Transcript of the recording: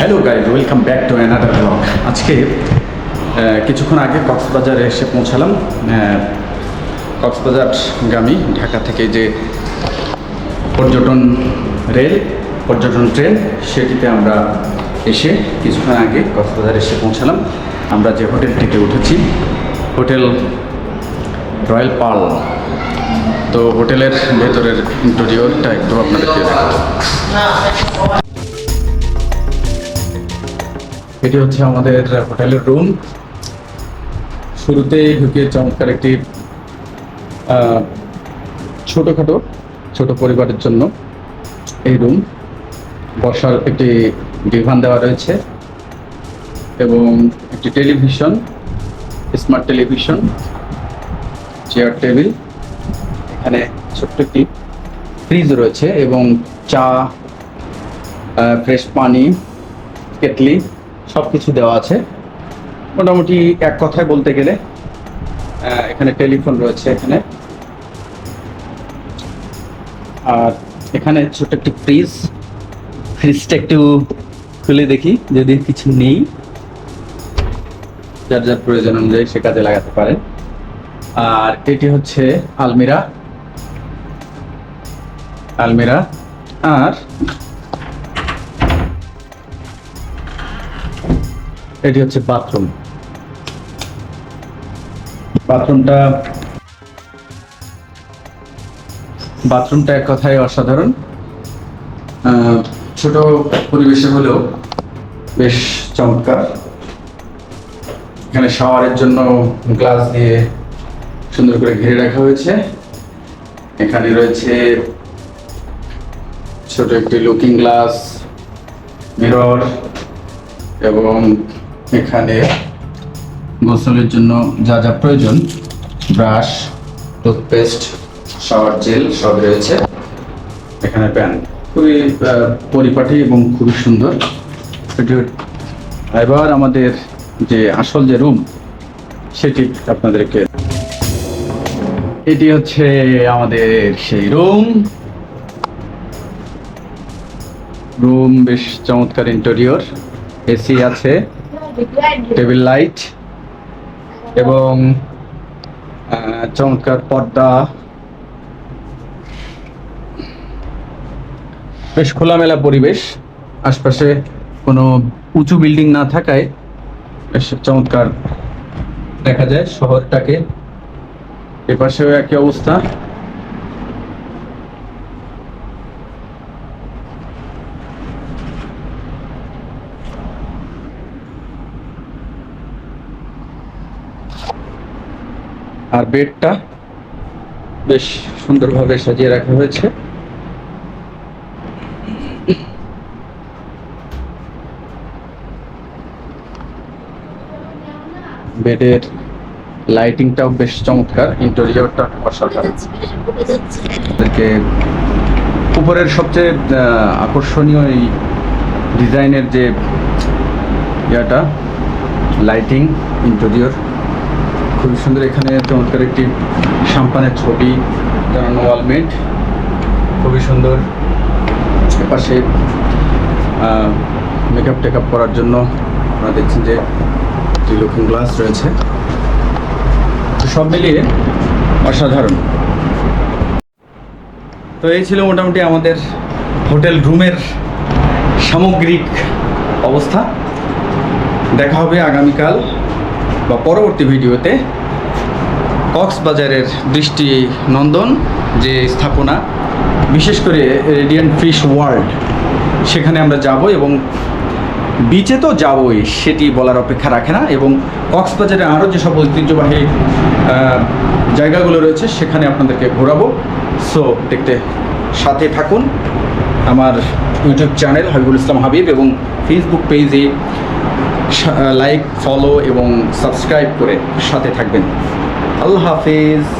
Hello guys welcome back to another blog আজকে কিছুক্ষণ আগে কক্সবাজারে এসে পৌঁছালাম। কক্সবাজার গামী ঢাকা থেকে যে পর্যটন রেল, পর্যটন ট্রেন, সেটিতে আমরা এসে কিছুক্ষণ আগে কক্সবাজার এসে পৌঁছালাম। আমরা যে হোটেলটিতে উঠেছি, হোটেল রয়্যাল পাল তো হোটেলের ভেতরের ইন্টেরিয়রটা একটু আপনাদেরকে এটি হচ্ছে আমাদের হোটেলের রুম। শুরুতেই ঢুকে চমৎকার একটি ছোটোখাটো, ছোট পরিবারের জন্য এই রুম। বসার একটি ডিভান দেওয়া রয়েছে এবং একটি television, smart television, chair table, এখানে ছোট্ট একটি ফ্রিজ রয়েছে এবং চা ফ্রেশ পানি, কেটলি সব কিছু দেওয়া আছে। মোটামুটি এক কথায় বলতে গেলে এখানে টেলিফোন রয়েছে এখানে। আর এখানে ছোট একটি ফ্রিজ। ফ্রিজটা একটু খুলে দেখি, যদি কিছু নেই। যার যার প্রয়োজন অনুযায়ী সে কাজে লাগাতে পারেন। আর এটি হচ্ছে আলমিরা। আলমিরা। আর এটি হচ্ছে বাথরুম বাথরুমটা বাথরুমটা এক কথায় অসাধারণ। ছোট পরিবেশে হলেও বেশ চমৎকার। এখানে শাওয়ারের জন্য গ্লাস দিয়ে সুন্দর করে ঘিরে রাখা হয়েছে। এখানে রয়েছে ছোট একটি লুকিং গ্লাস মিরর এবং এখানে গোসলের জন্য যা যা প্রয়োজন, ব্রাশ, টুথপেস্ট, শাওয়ার জেল সব রয়েছে। এখানে প্যান খুবই পরিপাটি এবং খুবই সুন্দর। এবার আমাদের যে আসল যে রুম, সেটি আপনাদেরকে এটি হচ্ছে আমাদের সেই রুম। রুম বেশ চমৎকার ইন্টেরিয়র এসি আছে। টেবিল লাইট এবং চমৎকার পর্দা। বেশ খোলামেলা পরিবেশ। আশপাশে কোনো উঁচু বিল্ডিং না থাকায় বেশ চমৎকার দেখা যায় শহরটাকে। এপাশেও একই অবস্থা। আর বেডটা বেশ সুন্দরভাবে সাজিয়ে রাখা হয়েছে। বেডের লাইটিংটাও বেশ চমৎকার ইন্টেরিয়রটা অসাধারণ তাদেরকে উপরের সবচেয়ে আকর্ষণীয় এই ডিজাইনের যে ইয়াটা, লাইটিং, ইন্টেরিয়র খুবই সুন্দর এখানে চমৎকার একটি সাম্পানের ছবি টানানো ওয়ালমেট খুবই সুন্দর। এপাশে মেকআপ টেকআপ করার জন্য আপনারা দেখছেন যে একটি লুকিং গ্লাস রয়েছে। সব মিলিয়ে অসাধারণ। তো এই ছিল মোটামুটি আমাদের হোটেল রুমের সামগ্রিক অবস্থা। দেখা হবে আগামীকাল। বা পরবর্তী ভিডিওতে কক্সবাজারের দৃষ্টি নন্দন যে স্থাপনা, বিশেষ করে রেডিয়ান্ট ফিশ ওয়ার্ল্ড, সেখানে আমরা যাব এবং বিচে তো যাবই, সেটি বলার অপেক্ষা রাখে না এবং কক্সবাজারে আরও যেসব ঐতিহ্যবাহী জায়গাগুলো রয়েছে, সেখানে আপনাদেরকে ঘোরাবো। সো দেখতে সাথে থাকুন। আমার ইউটিউব চ্যানেল হাবিবুল ইসলাম হাবিব এবং ফেসবুক পেজে লাইক ফলো এবং সাবস্ক্রাইব করে সাথে থাকবেন। আল্লাহ হাফিজ।